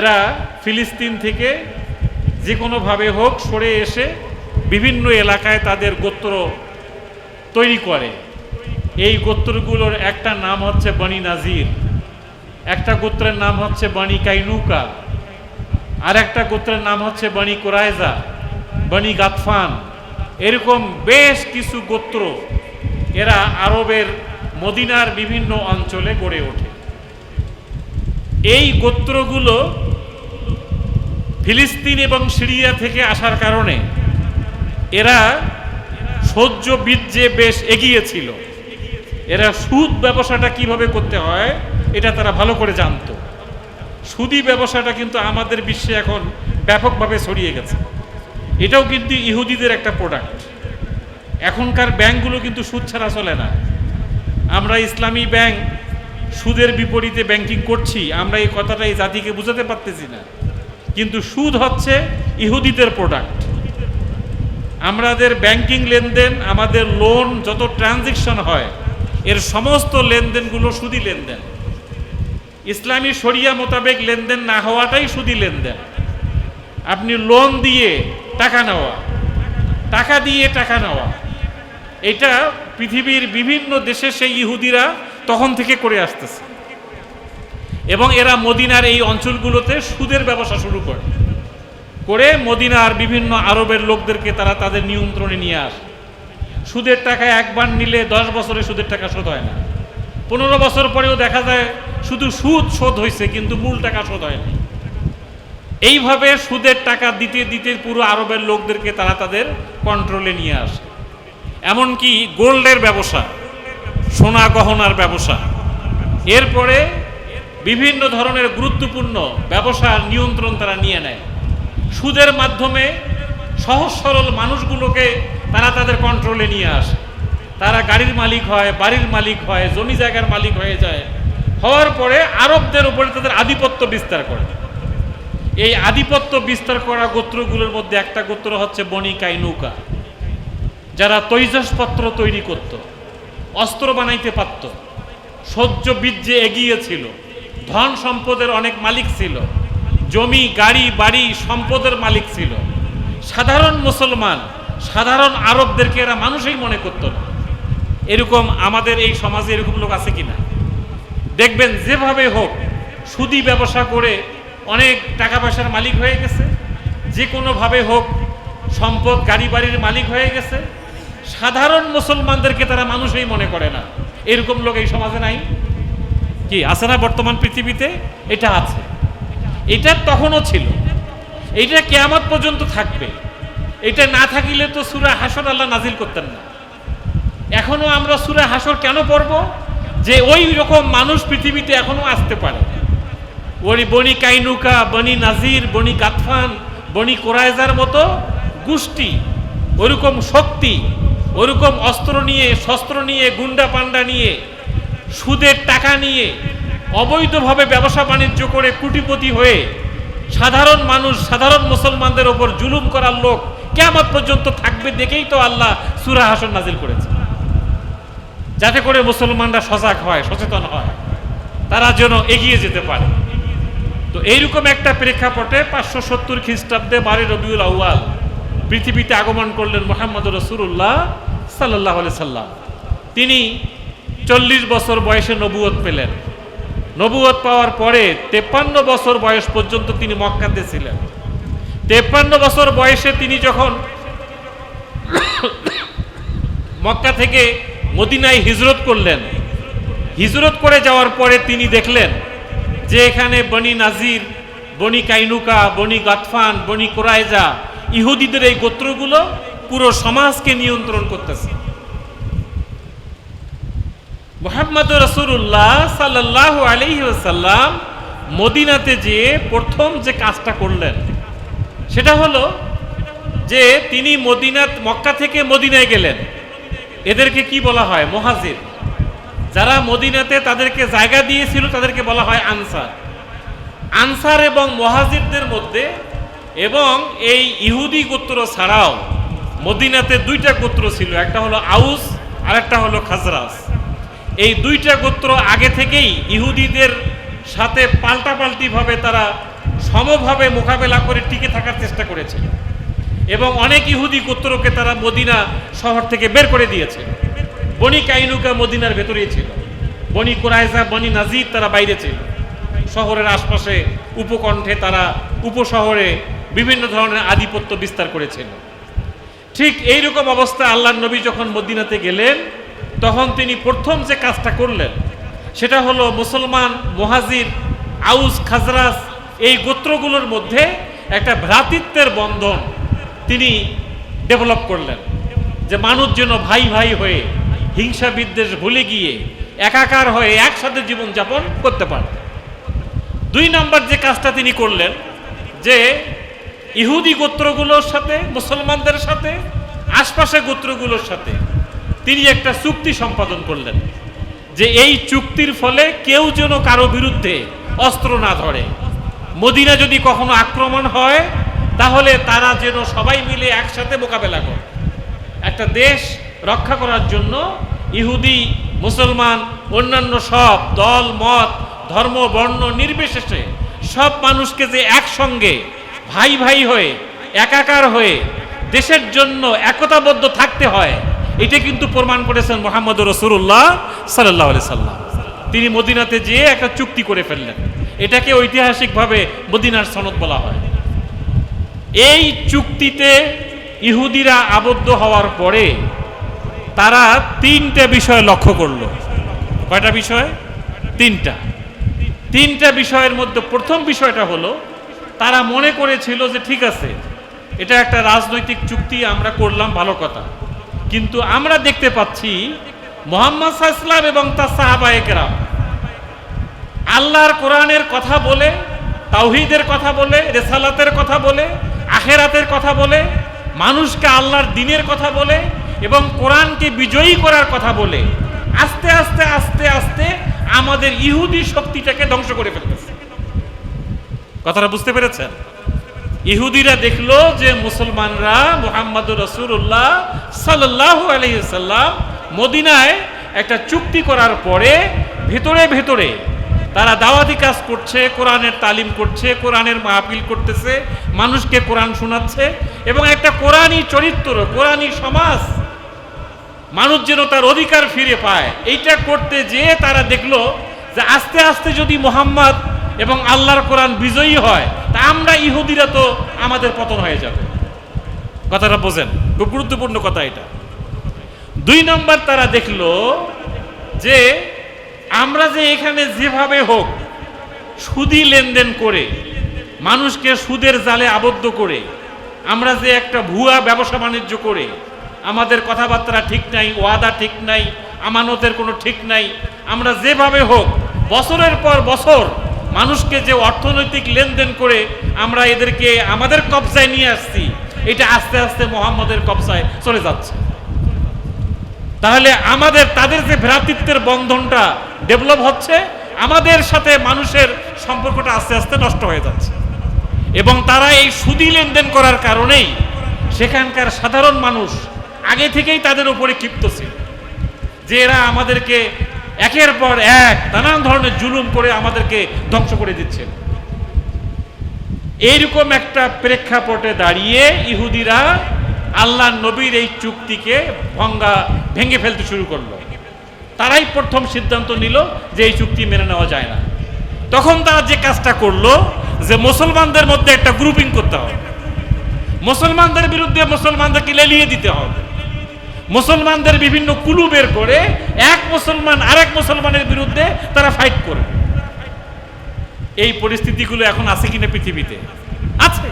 এরা ফিলিস্তিন থেকে যে কোনোভাবে হোক সরে এসে বিভিন্ন এলাকায় তাদের গোত্র তৈরি করে। এই গোত্রগুলোর একটা নাম হচ্ছে বনি নাজির, একটা গোত্রের নাম হচ্ছে বনি কাইনুকা আর একটা গোত্রের নাম হচ্ছে বনি কোরাইজা, বনি গাতফান। এরকম বেশ কিছু গোত্র এরা আরবের মদিনার বিভিন্ন অঞ্চলে গড়ে ওঠে। এই গোত্রগুলো ফিলিস্তিন এবং সিরিয়া থেকে আসার কারণে এরা সহ্য বীর্যে বেশ এগিয়ে ছিল এরা সুদ ব্যবসাটা কীভাবে করতে হয়, এটা তারা ভালো করে জানতো। সুদি ব্যবসাটা কিন্তু আমাদের বিশ্বে এখন ব্যাপকভাবে ছড়িয়ে গেছে। এটাও কিন্তু ইহুদিদের একটা প্রোডাক্ট এখনকার ব্যাংকগুলো কিন্তু সুদ ছাড়া চলে না। আমরা ইসলামী ব্যাংক সুদের বিপরীতে ব্যাংকিং করছি, আমরা এই কথাটা এই জাতিকে বুঝাতে পারতেছি না। কিন্তু সুদ হচ্ছে ইহুদিদের প্রোডাক্ট আমাদের ব্যাংকিং লেনদেন, আমাদের লোন যত ট্রানজেকশন হয়, এর সমস্ত লেনদেনগুলো সুদি লেনদেন। ইসলামী শরিয়া মোতাবেক লেনদেন না হওয়াটাই সুদি লেনদেন। আপনি লোন দিয়ে টাকা নেওয়া, টাকা দিয়ে টাকা নেওয়া, এটা পৃথিবীর বিভিন্ন দেশে সেই ইহুদিরা তখন থেকে করে আসতেছে। এবং এরা মদিনার এই অঞ্চলগুলোতে সুদের ব্যবসা শুরু করে। করে মদিনার বিভিন্ন আরবের লোকদেরকে তারা তাদের নিয়ন্ত্রণে নিয়ে আসে। সুদের টাকা একবার নিলে দশ বছরে সুদের টাকা শোধ হয় না। পনেরো বছর পরেও দেখা যায় শুধু সুদ শোধ হয়েছে কিন্তু মূল টাকা শোধ হয়নি এইভাবে সুদের টাকা দিতে দিতে পুরো আরবের লোকদেরকে তারা তাদের কন্ট্রোলে নিয়ে আসে। এমনকি গোল্ডের ব্যবসা, সোনা গহনার ব্যবসা। এরপরে বিভিন্ন ধরনের গুরুত্বপূর্ণ ব্যবসার নিয়ন্ত্রণ তারা নিয়ে নেয়। সুদের মাধ্যমে সহজ সরল মানুষগুলোকে তারা তাদের কন্ট্রোলে নিয়ে আসে। তারা গাড়ির মালিক হয়, বাড়ির মালিক হয়, জমি জায়গার মালিক হয়ে যায়। হওয়ার পরে আরবদের উপরে তাদের আধিপত্য বিস্তার করে। এই আধিপত্য বিস্তার করা গোত্রগুলোর মধ্যে একটা গোত্র হচ্ছে বনি নৌকা যারা তৈজসপত্র তৈরি করত, অস্ত্র বানাইতে পারত, সহ্য বীর্যে এগিয়েছিল ধন সম্পদের অনেক মালিক ছিল। জমি, গাড়ি, বাড়ি সম্পদের মালিক ছিল। সাধারণ মুসলমান, সাধারণ আরবদেরকে এরা মানুষই মনে করতো না। এরকম আমাদের এই সমাজে এরকম লোক আছে কিনা? দেখবেন যেভাবে হোক, সুদি ব্যবসা করে অনেক টাকা পয়সার মালিক হয়ে গেছে। যে কোনোভাবে হোক, সম্পদ গাড়ি বাড়ির মালিক হয়ে গেছে। সাধারণ মুসলমানদেরকে তারা মানুষই মনে করে না। এরকম লোক এই সমাজে নাই। কি? আছে না বর্তমান পৃথিবীতে? এটা আছে। এটা তখনও ছিল। এটা কেয়ামত পর্যন্ত থাকবে। এটা না থাকিলে তো সুরা হাসর আল্লাহ নাজিল করতেন না। এখনও আমরা সুরা হাসর কেন পড়ব? যে ওই রকম মানুষ পৃথিবীতে এখনও আসতে পারে। ওই বনি কাইনুকা, বনি নাজির, বনি গাতফান, বনি কোরাইজার মতো গোষ্ঠী, ওরকম শক্তি, ওরকম অস্ত্র নিয়ে, শস্ত্র নিয়ে, গুন্ডা পান্ডা নিয়ে সুদের টাকা নিয়ে অবৈধভাবে ব্যবসা বাণিজ্য করে কুটিপতি হয়ে সাধারণ মানুষ, সাধারণ মুসলমানদের ওপর জুলুম করার লোক কেমন পর্যন্ত থাকবে দেখেই তো আল্লাহ সুরা হাসন নাজিল করেছে। যাতে করে মুসলমানরা সজাগ হয়, সচেতন হয়, তারা যেন এগিয়ে যেতে পারে। তো এইরকম একটা প্রেক্ষাপটে পাঁচশো সত্তর খ্রিস্টাব্দে বারে রবিউল আউয়াল পৃথিবীতে আগমন করলেন মোহাম্মদ রসুল্লাহ সাল্লাহ সাল্লাম। তিনি চল্লিশ বছর বয়সে নবুয়ত পেলেন। নবুয়ত পাওয়ার পরে তেপ্পান্ন বছর বয়স পর্যন্ত তিনি মক্কাতে ছিলেন। তেপ্পান্ন বছর বয়সে তিনি যখন মক্কা থেকে মদিনায় হিজরত করলেন, হিজরত করে যাওয়ার পরে তিনি দেখলেন যে এখানে বনি নাজির, বনি কাইনুকা, বনি গাতফান, বনি কোরাইজা, ইহুদিদের এই গোত্রগুলো পুরো সমাজকে নিয়ন্ত্রণ করতেছে। মোহাম্মদ রসুল্লাহ সাল্লাহ আলহিসাল্লাম মদিনাতে যে প্রথম যে কাজটা করলেন, সেটা হলো যে তিনি মদিনাত মক্কা থেকে মদিনায় গেলেন। এদেরকে কি বলা হয়? মহাজির। যারা মদিনাতে তাদেরকে জায়গা দিয়েছিল, তাদেরকে বলা হয় আনসার। আনসার এবং মহাজিরদের মধ্যে এবং এই ইহুদি গোত্র ছাড়াও মদিনাতে দুইটা গোত্র ছিল, একটা হলো আউস আর একটা হলো খাজরাস। এই দুইটা গোত্র আগে থেকেই ইহুদিদের সাথে পাল্টাপাল্টিভাবে তারা সমভাবে মোকাবেলা করে টিকে থাকার চেষ্টা করেছিল এবং অনেক ইহুদি গোত্রকে তারা মদিনা শহর থেকে বের করে দিয়েছে। বনি কাইনুকা মদিনার ভেতরেই ছিল। বনি কুরাইজা বনি নাজির তারা বাইরে ছিল। শহরের আশপাশে, উপকণ্ঠে তারা উপশহরে বিভিন্ন ধরনের আধিপত্য বিস্তার করেছিল। ঠিক এইরকম অবস্থা আল্লাহ নবী যখন মদিনাতে গেলেন তখন তিনি প্রথম যে কাজটা করলেন, সেটা হলো মুসলমান মোহাজির আউস খাজরাস এই গোত্রগুলোর মধ্যে একটা ভ্রাতৃত্বের বন্ধন তিনি ডেভেলপ করলেন। যে মানুষ যেন ভাই ভাই হয়ে হিংসা বিদ্বেষ ভুলে গিয়ে একাকার হয়ে একসাথে জীবনযাপন করতে পারে দুই নম্বর যে কাজটা তিনি করলেন, যে ইহুদি গোত্রগুলোর সাথে, মুসলমানদের সাথে আশপাশে গোত্রগুলোর সাথে তিনি একটা চুক্তি সম্পাদন করলেন যে এই চুক্তির ফলে কেউ যেন কারও বিরুদ্ধে অস্ত্র না ধরে। মদিনা যদি কখনো আক্রমণ হয়, তাহলে তারা যেন সবাই মিলে একসাথে মোকাবেলা করে। একটা দেশ রক্ষা করার জন্য ইহুদি, মুসলমান, অন্যান্য সব দল, মত, ধর্ম, বর্ণ নির্বিশেষে সব মানুষকে যে একসঙ্গে ভাই ভাই হয়ে, একাকার হয়ে দেশের জন্য একতাবদ্ধ থাকতে হয় এটা কিন্তু প্রমাণ করেছেন মোহাম্মদ রসুল্লাহ সাল্লাহ সাল্লাম। তিনি মদিনাতে যেয়ে একটা চুক্তি করে ফেললেন। এটাকে ঐতিহাসিকভাবে মদিনার সনদ বলা হয়। এই চুক্তিতে ইহুদিরা আবদ্ধ হওয়ার পরে তারা তিনটা বিষয় লক্ষ্য করল। কয়টা বিষয়? তিনটা। তিনটা বিষয়ের মধ্যে প্রথম বিষয়টা হলো, তারা মনে করেছিল যে ঠিক আছে, এটা একটা রাজনৈতিক চুক্তি, আমরা করলাম ভালো কথা। কিন্তু আমরা দেখতে পাচ্ছি মোহাম্মদ সাহসলাম এবং তার সাহাবায়কেরা আল্লাহর কোরআনের কথা বলে, তাওহিদের কথা বলে, রেসালাতের কথা বলে, আখেরাতের কথা বলে, মানুষকে আল্লাহর দিনের কথা বলে এবং কোরআনকে বিজয়ী করার কথা বলে, আস্তে আস্তে আস্তে আস্তে আমাদের ইহুদি শক্তিটাকে ধ্বংস করে ফেলতেছে। কথাটা বুঝতে পেরেছেন? ইহুদিরা দেখল যে মুসলমানরা মোহাম্মদ রসুল্লাহ সাল্লাহ আলহিসাল্লাম মদিনায় একটা চুক্তি করার পরে ভেতরে ভেতরে তারা দাওয়াতি কাজ করছে, কোরআনের তালিম করছে, কোরআনের মাহফিল করতেছে, মানুষকে কোরআন শোনাচ্ছে এবং একটা কোরআনই চরিত্র, কোরআনই সমাজ মানুষ যেন তার অধিকার ফিরে পায়। এইটা করতে যেয়ে তারা দেখল যে আস্তে আস্তে যদি মোহাম্মদ এবং আল্লাহর কোরআন বিজয়ী হয় আমরা ইহুদিরা তো আমাদের পতন হয়ে যাবে। কথাটা বোঝেন, খুব গুরুত্বপূর্ণ কথা এটা। দুই নম্বর তারা দেখল যে আমরা যে এখানে যেভাবে হোক সুদি লেনদেন করে, মানুষকে সুদের জালে আবদ্ধ করে, আমরা যে একটা ভুয়া ব্যবসা বাণিজ্য করে, আমাদের কথাবার্তা ঠিক নাই, ওয়াদা ঠিক নাই, আমানতের কোনো ঠিক নাই, আমরা যেভাবে হোক, বছরের পর বছর মানুষকে যে অর্থনৈতিক লেনদেন করে আমরা এদেরকে আমাদের কবজায় নিয়ে আসছি, এটা আস্তে আস্তে মোহাম্মদের কবজায় চলে যাচ্ছে। তাহলে আমাদের, তাদের যে ভ্রাতৃত্বের বন্ধনটা ডেভেলপ হচ্ছে, আমাদের সাথে মানুষের সম্পর্কটা আস্তে আস্তে নষ্ট হয়ে যাচ্ছে। এবং তারা এই সুদি লেনদেন করার কারণেই সেখানকার সাধারণ মানুষ আগে থেকেই তাদের উপরে ক্ষিপ্ত ছিল। যে এরা আমাদেরকে একের পর এক নানান ধরনের জুলুম করে আমাদেরকে ধ্বংস করে দিচ্ছেন এইরকম একটা প্রেক্ষাপটে দাঁড়িয়ে ইহুদিরা আল্লাহ নবীর এই চুক্তিকে ভঙ্গা, ভেঙে ফেলতে শুরু করল। তারাই প্রথম সিদ্ধান্ত নিল যে এই চুক্তি মেনে নেওয়া যায় না। তখন তারা যে কাজটা করল, যে মুসলমানদের মধ্যে একটা গ্রুপিং করতে হবে। মুসলমানদের বিরুদ্ধে মুসলমানদেরকে লেলিয়ে দিতে হবে। মুসলমানদের বিভিন্ন কুলু বের করে এক মুসলমান আরেক মুসলমানের বিরুদ্ধে তারা ফাইট করে এই পরিস্থিতিগুলো এখন আছে কিনা পৃথিবীতে? আছে।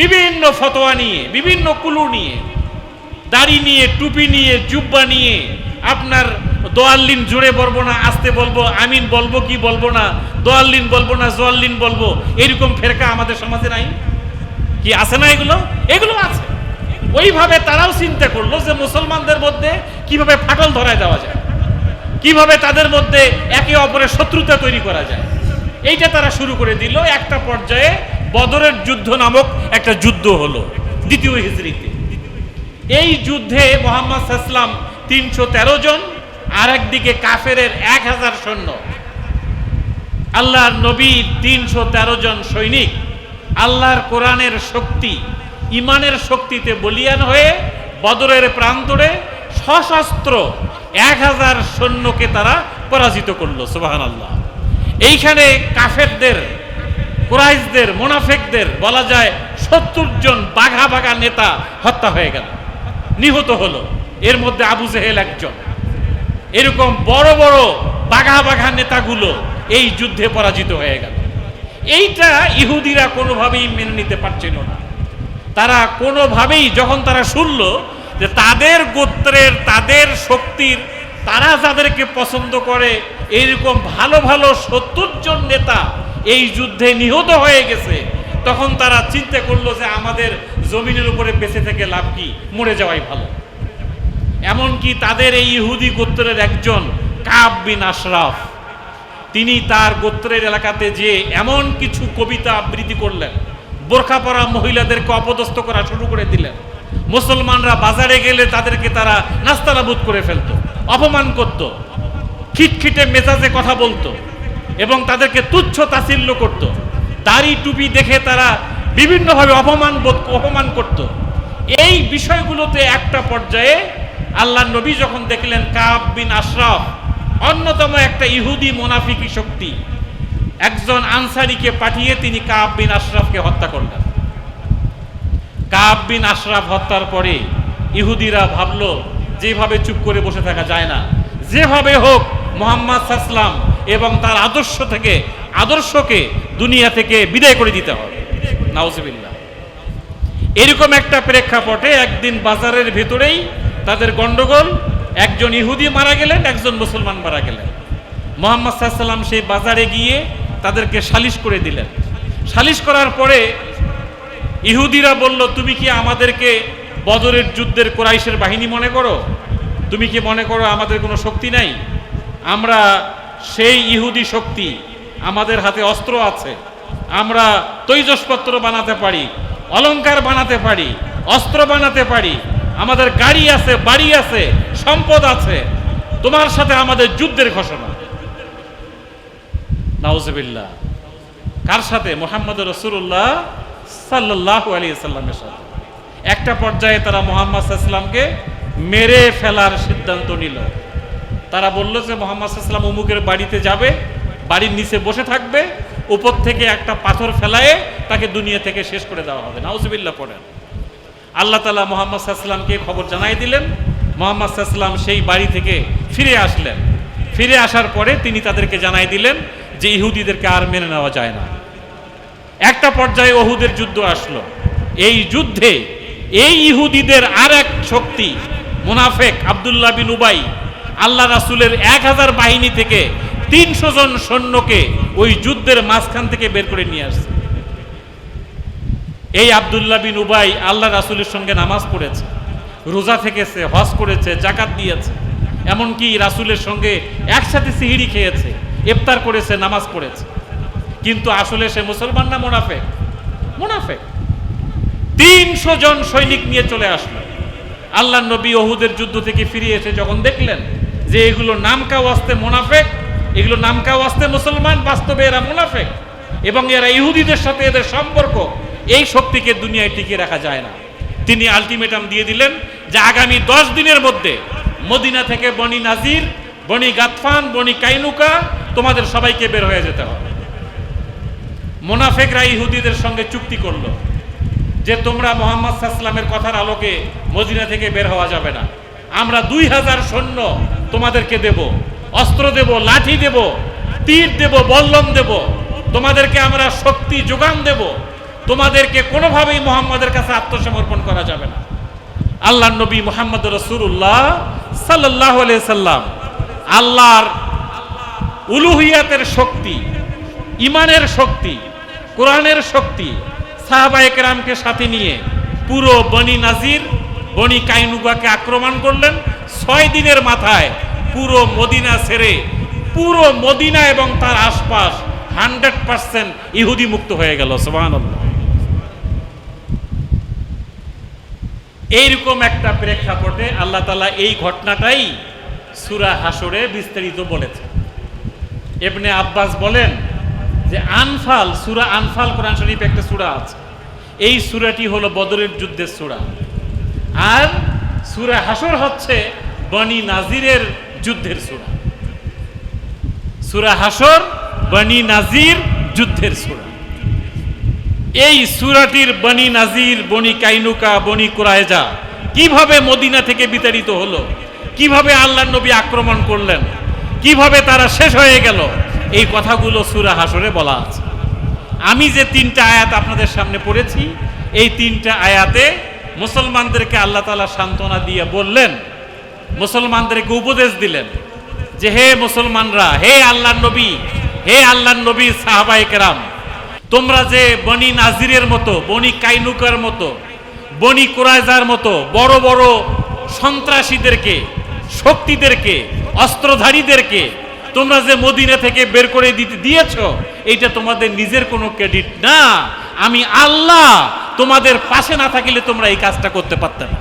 বিভিন্ন ফতোয়া নিয়ে, বিভিন্ন কুলু নিয়ে, দাড়ি নিয়ে, টুপি নিয়ে, জুব্বা নিয়ে, আপনার দোয়াল্লিন জুড়ে বলব না, আসতে বলব, আমিন বলব কি বলব না, দোয়াল্লিন বলব না, জোয়াল্লিন বলব এরকম ফেরকা আমাদের সমাজে নাই? কি আছে না এগুলো? ওইভাবে তারাও চিন্তা করল যে মুসলমানদের মধ্যে কীভাবে ফাটল ধরায় দেওয়া যায়, কীভাবে তাদের মধ্যে একে অপরের শত্রুতা তৈরি করা যায়। এইটা তারা শুরু করে দিল। একটা পর্যায়ে বদরের যুদ্ধ নামক একটা যুদ্ধ হলো, দ্বিতীয় হিজড়িতে এই যুদ্ধে মোহাম্মদ সাসলাম তিনশো তেরো জন আর একদিকে কাফেরের এক হাজার সৈন্য। আল্লাহর নবী তিনশো তেরো জন সৈনিক। আল্লাহর কোরআনের শক্তি ইমানের শক্তিতে বলিয়ান হয়ে বদরের প্রান্তরে সশস্ত্র এক হাজার সৈন্যকে তারা পরাজিত করল সুবাহান আল্লাহ এইখানে কাফেরদের, কুরাইশদের, মোনাফেকদের বলা যায় সত্তর জন বাঘা বাঘা নেতা হত্যা হয়ে গেল, নিহত হলো। এর মধ্যে আবু জেহেল একজন। এরকম বড় বড় বাঘা বাঘা নেতাগুলো এই যুদ্ধে পরাজিত হয়ে গেল। এইটা ইহুদিরা কোনোভাবেই মেনে নিতে পারছিল না। তারা কোনোভাবেই যখন তারা শুনল যে তাদের গোত্রের, তাদের শক্তির, তারা যাদেরকে পছন্দ করে, এইরকম ভালো ভালো সত্তর জন নেতা এই যুদ্ধে নিহত হয়ে গেছে, তখন তারা চিন্তা করল যে আমাদের জমিনের উপরে বেঁচে থেকে লাভ কি? মরে যাওয়াই ভালো। এমনকি তাদের এই ইহুদি গোত্রের একজন কাব বিন আশরাফ, তিনি তার গোত্রের এলাকাতে যে এমন কিছু কবিতা আবৃত্তি করলেন। বোরখা পরা মহিলাদেরকে অপদস্থ করা শুরু করে দিলেন। মুসলমানরা বাজারে গেলে তাদেরকে তারা নাস্তানাবুদ করে ফেলতো, অপমান করত, খিটখিটে মেজাজে কথা বলতো এবং তাদেরকে তুচ্ছ তাছিল্য করত। দাড়ি টুপি দেখে তারা বিভিন্নভাবে অপমান বোধ অপমান করত। এই বিষয়গুলোতে একটা পর্যায়ে আল্লাহ নবী যখন দেখলেন কাব বিন আশরাফ, অন্যতম একটা ইহুদি মোনাফিকি শক্তি একজন আনসারিকে পাঠিয়ে তিনি কাব বিন আশরাফকে হত্যা করলেন। কাব বিন আশরাফ হত্যার পরে ইহুদিরা ভাবলো, যেভাবে চুপ করে বসে থাকা যায় না, যেভাবে হোক মোহাম্মদ সাসলাম এবং তার আদর্শ থেকে, আদর্শকে দুনিয়া থেকে বিদায় করে দিতে হবে। নাউজবিল্লা এরকম একটা প্রেক্ষাপটে একদিন বাজারের ভেতরেই তাদের গন্ডগোল, একজন ইহুদি মারা গেলেন, একজন মুসলমান মারা গেলেন। মোহাম্মদ সাল্লাম সেই বাজারে গিয়ে তাদেরকে সালিশ করে দিলেন। সালিশ করার পরে ইহুদিরা বলল, তুমি কি আমাদেরকে বদরের যুদ্ধের কোরাইশের বাহিনী মনে করো? তুমি কি মনে করো আমাদের কোনো শক্তি নাই? আমরা সেই ইহুদি শক্তি, আমাদের হাতে অস্ত্র আছে। আমরা তৈজসপত্র বানাতে পারি অলংকার বানাতে পারি, অস্ত্র বানাতে পারি। আমাদের গাড়ি আছে, বাড়ি আছে, সম্পদ আছে। তোমার সাথে আমাদের যুদ্ধের ঘোষণা। নাউজবিল্লাহ। কার সাথে? মোহাম্মদ রসুল্লাহ সাল্লাহ আলী সাল্লামের সাথে। একটা পর্যায়ে তারা মোহাম্মদ সাল্লামকে মেরে ফেলার সিদ্ধান্ত নিল। তারা বলল যে মোহাম্মদ সাল্লাম অমুকের বাড়িতে যাবে, বাড়ির নিচে বসে থাকবে, উপর থেকে একটা পাথর ফেলায়ে তাকে দুনিয়া থেকে শেষ করে দেওয়া হবে। নাউজবিল্লা পড়েন। আল্লাহ তালা মোহাম্মদ সাল্লামকে খবর জানাই দিলেন। মোহাম্মদ সাল্লাম সেই বাড়ি থেকে ফিরে আসলেন। ফিরে আসার পরে তিনি তাদেরকে জানাই দিলেন যে ইহুদিদেরকে আর মেনে নেওয়া যায় না। একটা পর্যায়ে ওহুদের যুদ্ধ আসলো। এই যুদ্ধে এই ইহুদিদের আর এক শক্তি, মুনাফেক আবদুল্লাহ বিন উবাই, আল্লাহ রাসুলের এক হাজার বাহিনী থেকে তিনশো জন সৈন্যকে ওই যুদ্ধের মাঝখান থেকে বের করে নিয়ে আসছে। এই আবদুল্লাহ বিন উবাই আল্লাহ রাসুলের সঙ্গে নামাজ পড়েছে, রোজা থেকেছে, হজ করেছে জাকাত দিয়েছে, এমনকি রাসুলের সঙ্গে একসাথে সিহিড়ি খেয়েছে। ইফতার করেছে, নামাজ পড়েছে। কিন্তু আসলে সে মুসলমান না মোনাফেক? মোনাফেক। তিনশো জন সৈনিক নিয়ে চলে আসলো। আল্লাহ নবী ওহুদের যুদ্ধ থেকে ফিরে এসে যখন দেখলেন যে এগুলো নামকা ওয়াস্তে মোনাফেক, এগুলো নামকা ওয়াস্তে মুসলমান, বাস্তবে এরা মুনাফেক এবং এরা ইহুদিদের সাথে এদের সম্পর্ক, এই শক্তিকে দুনিয়ায় টিকিয়ে রাখা যায় না। তিনি আলটিমেটাম দিয়ে দিলেন যে আগামী দশ দিনের মধ্যে মদিনা থেকে বনি নাজির, বনি গাতফান, বনি কাইনুকা তোমাদের সবাইকে বের হয়ে যেতে হবে। মোনাফেকরা ইহুদিদের সঙ্গে চুক্তি করল যে তোমরা মোহাম্মদ সাল্লামের কথার আলোকে মদিনা থেকে বের হওয়া যাবে না। আমরা দুই হাজার সৈন্য তোমাদেরকে দেব, অস্ত্র দেব, লাঠি দেব, তীর দেব, বল্লম দেব। তোমাদেরকে আমরা শক্তি যোগান দেব। তোমাদেরকে কোনোভাবেই মোহাম্মদের কাছে আত্মসমর্পণ করা যাবে না। আল্লাহ নবী মোহাম্মদ রসুল্লাহ সাল্লাহ সাল্লাম আল্লাহর উলুহিয়াতের শক্তি ইমানের শক্তি, কোরআনের শক্তি সাহাবায়ে কেরামকে সাথে নিয়ে পুরো বনি নাজির, বনি কাইনুগাকে আক্রমণ করলেন। ছয় দিনের মাথায় পুরো মদিনা ছেড়ে, পুরো মদিনা এবং তার আশপাশ হান্ড্রেড পার্সেন্ট ইহুদি মুক্ত হয়ে গেল সোহান এইরকম একটা প্রেক্ষাপটে আল্লাহ তালা এই ঘটনাটাই সুরা হাসরে বিস্তারিত বলেছে এমনি আব্বাস বলেন যে আনফাল, সুরা আনফাল কোরআন শরীফ একটা সুরা আছে। এই সুরাটি হলো বদরের যুদ্ধের সুরা। আর সুরা হাসর হচ্ছে বনি নাজিরের যুদ্ধের সুরা। সুরা হাসর বনি নাজির যুদ্ধের সুরা। এই সুরাটির বনি নাজির, বনি কাইনুকা, বনি কুরায়জা কীভাবে মদিনা থেকে বিতাড়িত হলো? কীভাবে আল্লাহ নবী আক্রমণ করলেন? কীভাবে তারা শেষ হয়ে গেল? এই কথাগুলো সুরা হাসরে বলা আছে। আমি যে তিনটা আয়াত আপনাদের সামনে পড়েছি, এই তিনটা আয়াতে মুসলমানদেরকে আল্লাহ তালা সান্ত্বনা দিয়ে বললেন, মুসলমানদেরকে উপদেশ দিলেন যে, হে মুসলমানরা, হে আল্লাহ নবী, হে আল্লাহ নবী সাহাবাই কেরাম, তোমরা যে বনি নাজিরের মতো, বনি কাইনুকার মতো, বনি কোরাইজার মতো, বড় বড় সন্ত্রাসীদেরকে, শক্তিদেরকে অস্ত্রধারীদেরকে তোমরা যে মদিনা থেকে বের করে দিতে দিয়েছ, এইটা তোমাদের নিজের কোনো ক্রেডিট না। আমি আল্লাহ তোমাদের পাশে না থাকিলে তোমরা এই কাজটা করতে পারতাম না।